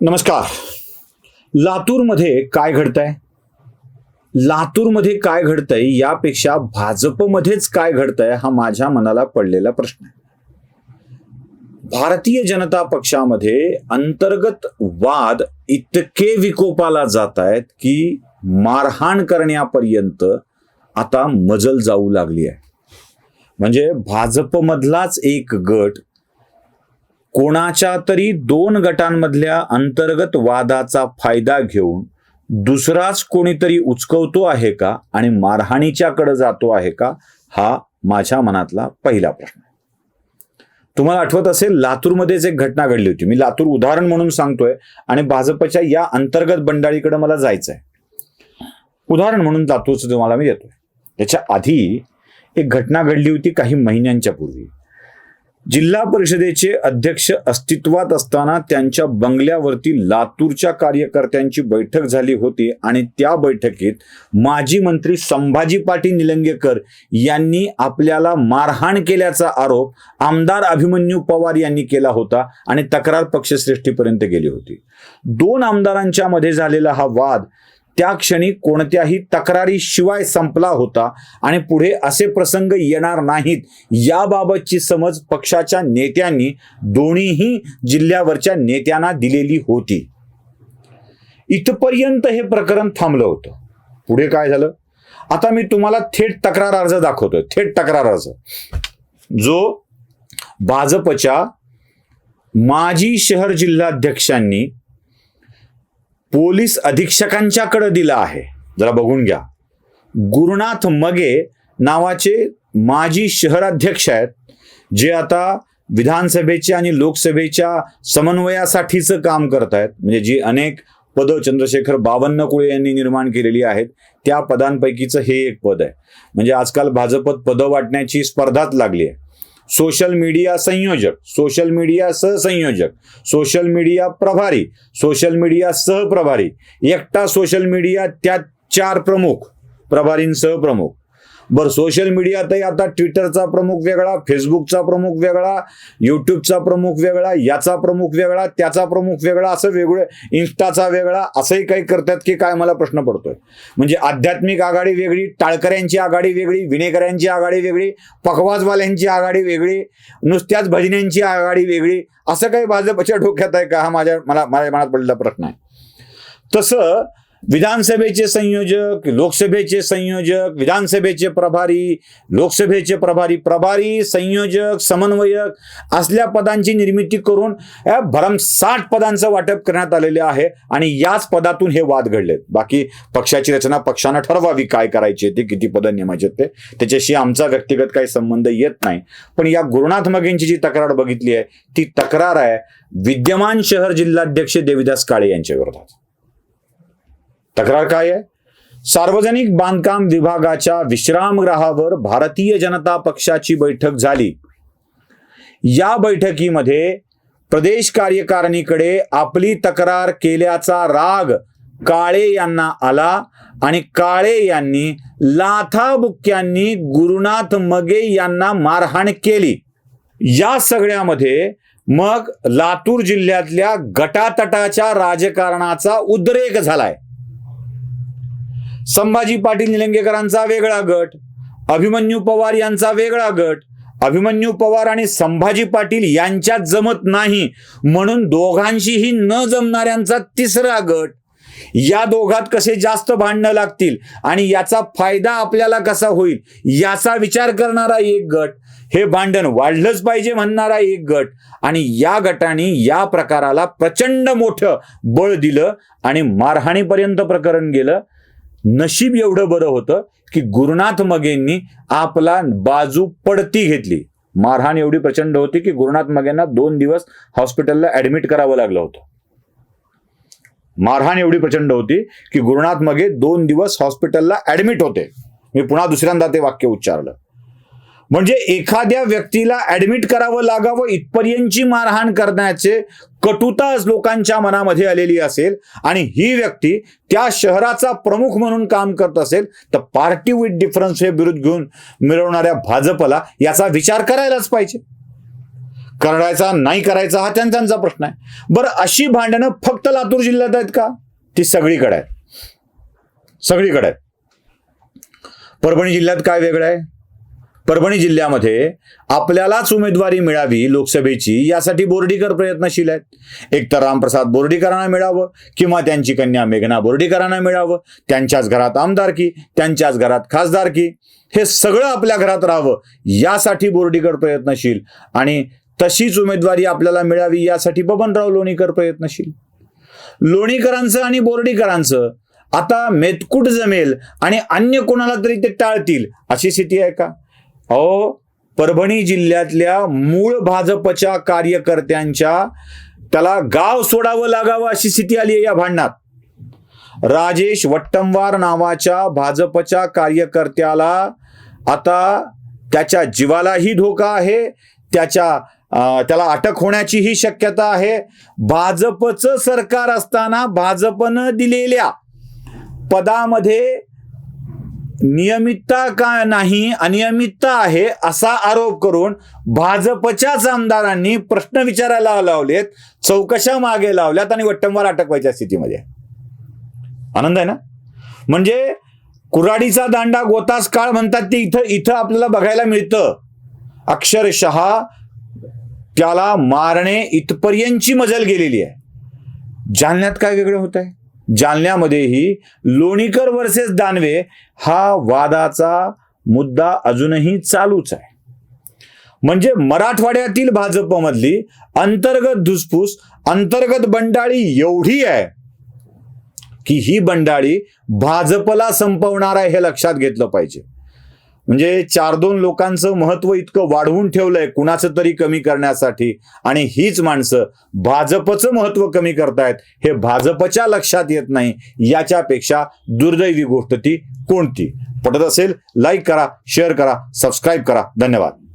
नमस्कार. लातूरमध्ये काय घडतंय? लातूरमध्ये काय घडतंय? यापेक्षा भाजपमध्येच काय घडतंय हा माझ्या मनाला पडलेला प्रश्न आहे. भारतीय जनता पक्षामध्ये अंतर्गत वाद इतके विकोपाला जात आहेत की मारहाण करण्यापर्यंत आता मजल जाऊ लागली आहे. म्हणजे भाजपमधलाच एक गट कोणाच्या तरी दोन गटांमधल्या अंतर्गत वादाचा फायदा घेऊन दुसराच कोणीतरी उचकवतो आहे का आणि मारहाणीच्याकडे जातो आहे का हा माझ्या मनातला पहिला प्रश्न तुम्हाला आठवत असेल लातूरमध्येच एक घटना घडली होती. मी लातूर उदाहरण म्हणून सांगतोय आणि भाजपच्या या अंतर्गत बंडाळीकडे मला जायचं आहे उदाहरण म्हणून लातूरचं तुम्हाला मी देतोय. याच्या आधी एक घटना घडली होती काही महिन्यांच्या पूर्वी. जिल्हा परिषदेचे अध्यक्ष अस्तित्वात असताना त्यांच्या बंगल्यावरती लातूरच्या कार्यकर्त्यांची बैठक झाली होती आणि त्या बैठकीत माजी मंत्री संभाजी पाटील निलंगेकर यांनी आपल्याला मारहाण केल्याचा आरोप आमदार अभिमन्यू पवार यांनी केला होता आणि तक्रार पक्षश्रेष्ठीपर्यंत गेली होती. दोन आमदारांच्या मध्ये झालेला हा वाद त्या क्षणी कोणत्याही तक्रारीशिवाय संपला होता आणि पुढे असे प्रसंग येणार नाहीत. याबाबतची समज पक्षाच्या नेत्यांनी दोन्हीही जिल्ह्यावरच्या नेत्यांना दिलेली होती. इथपर्यंत हे प्रकरण थांबलं होतं. पुढे काय झालं? आता मी तुम्हाला थेट तक्रार अर्ज दाखवतोय. थेट तक्रार अर्ज. जो भाजपच्या माजी शहर जिल्हाध्यक्षांनी पोलीस अधीक्षकांच्याकडे दिला आहे. जरा बघून घ्या. गुरुनाथ मगे नावाचे माजी शहराध्यक्ष आहेत. जे आता विधानसभेच्या आणि लोकसभेच्या समन्वयासाठीचं काम करत आहेत. म्हणजे जी अनेक पदं चंद्रशेखर बावन्नकुळे यांनी निर्माण केलेली आहेत त्या पदांपैकीचं हे एक पद आहे. म्हणजे आजकाल भाजपत पदं वाटण्याची स्पर्धाच लागली आहे. सोशल मीडिया संयोजक सोशल मीडिया सहसंयोजक सोशल मीडिया प्रभारी सोशल मीडिया सहप्रभारी. एकटा सोशल मीडिया त्यात चार प्रमुख प्रभारींसह प्रमुख बरं सोशल मीडियातही आता ट्विटरचा प्रमुख वेगळा फेसबुकचा प्रमुख वेगळा युट्यूबचा प्रमुख वेगळा याचा प्रमुख वेगळा त्याचा प्रमुख वेगळा असं वेगळं इन्स्टाचा वेगळा असंही काही करतात की काय मला प्रश्न पडतोय. म्हणजे आध्यात्मिक आघाडी वेगळी टाळकऱ्यांची आघाडी वेगळी विनेकऱ्यांची आघाडी वेगळी पखवाजवाल्यांची आघाडी वेगळी नुसत्याच भजन्यांची आघाडी वेगळी असं काही भाजपच्या डोक्यात आहे का? हा माझ्या मला माझ्या मनात पडलेला प्रश्न आहे. तसं विधानसभेचे संयोजक लोकसभेचे संयोजक विधानसभेचे प्रभारी लोकसभेचे प्रभारी प्रभारी संयोजक समन्वयक असल्या पदांची निर्मिती करून या भरमसाठ पदांचं वाटप करण्यात आलेले आहे आणि याच पदातून हे वाद घडलेत. बाकी पक्षाची रचना पक्षानं ठरवावी काय करायची ते किती पदं नेमायचे ते त्याच्याशी आमचा व्यक्तिगत काही संबंध येत नाही. पण या गुरुनाथ मगेंची जी तक्रार बघितली आहे ती तक्रार आहे विद्यमान शहर जिल्हाध्यक्ष देविदास काळे यांच्या विरोधात. तक्रार काय आहे? सार्वजनिक बांधकाम विभागाच्या विश्रामगृहावर भारतीय जनता पक्षाची बैठक झाली. या बैठकीमध्ये प्रदेश कार्यकारिणीकडे आपली तक्रार केल्याचा राग काळे यांना आला आणि काळे यांनी लाथाबुक्क्यांनी गुरुनाथ मगे यांना मारहाण केली. या सगळ्यामध्ये मग लातूर जिल्ह्यातल्या गटातटाच्या राजकारणाचा उद्रेक झालाय. संभाजी पाटील निलंगेकरांचा वेगळा गट अभिमन्यू पवार यांचा वेगळा गट अभिमन्यू पवार आणि संभाजी पाटील यांच्यात जमत नाही. म्हणून दोघांशीही न जमणाऱ्यांचा तिसरा गट. या दोघात कसे जास्त भांडणं लागतील आणि याचा फायदा आपल्याला कसा होईल याचा विचार करणारा एक गट. हे भांडण वाढलंच पाहिजे म्हणणारा एक गट. आणि या गटाने या प्रकाराला प्रचंड मोठं बळ दिलं आणि मारहाणीपर्यंत प्रकरण गेलं. नशीब एवढं बरं होतं की गुरुनाथ मगेंनी आपला बाजू पडती घेतली. मारहाण एवढी प्रचंड होती की गुरुनाथ मगेंना दोन दिवस हॉस्पिटलला ऍडमिट करावं लागलं होतं. मारहाण एवढी प्रचंड होती की गुरुनाथ मगे दोन दिवस हॉस्पिटलला ऍडमिट होते. मी पुन्हा दुसऱ्यांदा ते वाक्य उच्चारलं. म्हणजे एखाद्या व्यक्तीला ऍडमिट करावं लागावं इथपर्यंतची मारहाण करण्याचे कटुताच लोकांच्या मनामध्ये आलेली असेल आणि ही व्यक्ती त्या शहराचा प्रमुख म्हणून काम करत असेल तर पार्टी विथ डिफरन्स हे विरुद्ध घेऊन मिळवणाऱ्या भाजपला याचा विचार करायलाच पाहिजे. करायचा नाही करायचा हा त्यांचा प्रश्न आहे. बरं अशी भांडणं फक्त लातूर जिल्ह्यात आहेत का? ती सगळीकडे आहेत. सगळीकडे आहेत. परभणी जिल्ह्यात काय वेगळं आहे? परभणी जिल्ह्यामध्ये आपल्यालाच उमेदवारी मिळावी लोकसभेची यासाठी बोर्डीकर प्रयत्नशील आहेत. एकतर रामप्रसाद बोर्डीकरांना मिळावं किंवा त्यांची कन्या मेघना बोर्डीकरांना मिळावं त्यांच्याच घरात आमदारकी त्यांच्याच घरात खासदारकी हे सगळं आपल्या घरात राहावं यासाठी बोर्डीकर प्रयत्नशील. आणि तशीच उमेदवारी आपल्याला मिळावी यासाठी बबनराव लोणीकर प्रयत्नशील. लोणीकरांचं आणि बोर्डीकरांचं आता मेतकूट जमेल आणि अन्य कोणाला तरी ते टाळतील अशी स्थिती आहे का? अहो परभणी जिल्ह्यातल्या मूळ भाजपच्या कार्यकर्त्यांच्या त्याला गाव सोडावं लागावं अशी स्थिती आली आहे या भांडणात. राजेश वट्टंवार नावाच्या भाजपच्या कार्यकर्त्याला आता त्याच्या जीवालाही धोका आहे त्याच्या त्याला अटक होण्याचीही शक्यता आहे. भाजपचं सरकार असताना भाजपनं दिलेल्या पदामध्ये नियमितता का नाही अनियमितता आहे असा आरोप करून भाजपच्याच आमदारांनी प्रश्न विचारायला लावलेत चौकशा मागे लावल्यात आणि वट्टंवार अटकवायच्या स्थितीमध्ये. आनंद आहे ना? म्हणजे कुऱ्हाडीचा दांडा गोतास काळ म्हणतात ते इथं इथं आपल्याला बघायला मिळतं. अक्षरशः त्याला मारणे इथपर्यंतची मजल गेलेली आहे. जालन्यात काय वेगळं होत आहे जालन्यामध्येही लोणीकर वर्सेस दानवे हा वादाचा मुद्दा अजूनही चालूच आहे. म्हणजे मराठवाड्यातील भाजपमधली अंतर्गत धुसफूस अंतर्गत बंडाळी एवढी आहे की ही बंडाळी भाजपला संपवणार आहे हे लक्षात घेतलं पाहिजे. म्हणजे चार दोन लोकांचं महत्त्व इतकं वाढवून ठेवलंय कुणाचं तरी कमी करण्यासाठी. आणि हीच माणसं भाजपचं महत्त्व कमी करतायत हे भाजपच्या लक्षात येत नाही. याच्यापेक्षा दुर्दैवी गोष्ट ती कोणती? पटत असेल लाईक करा शेअर करा सबस्क्राईब करा. धन्यवाद.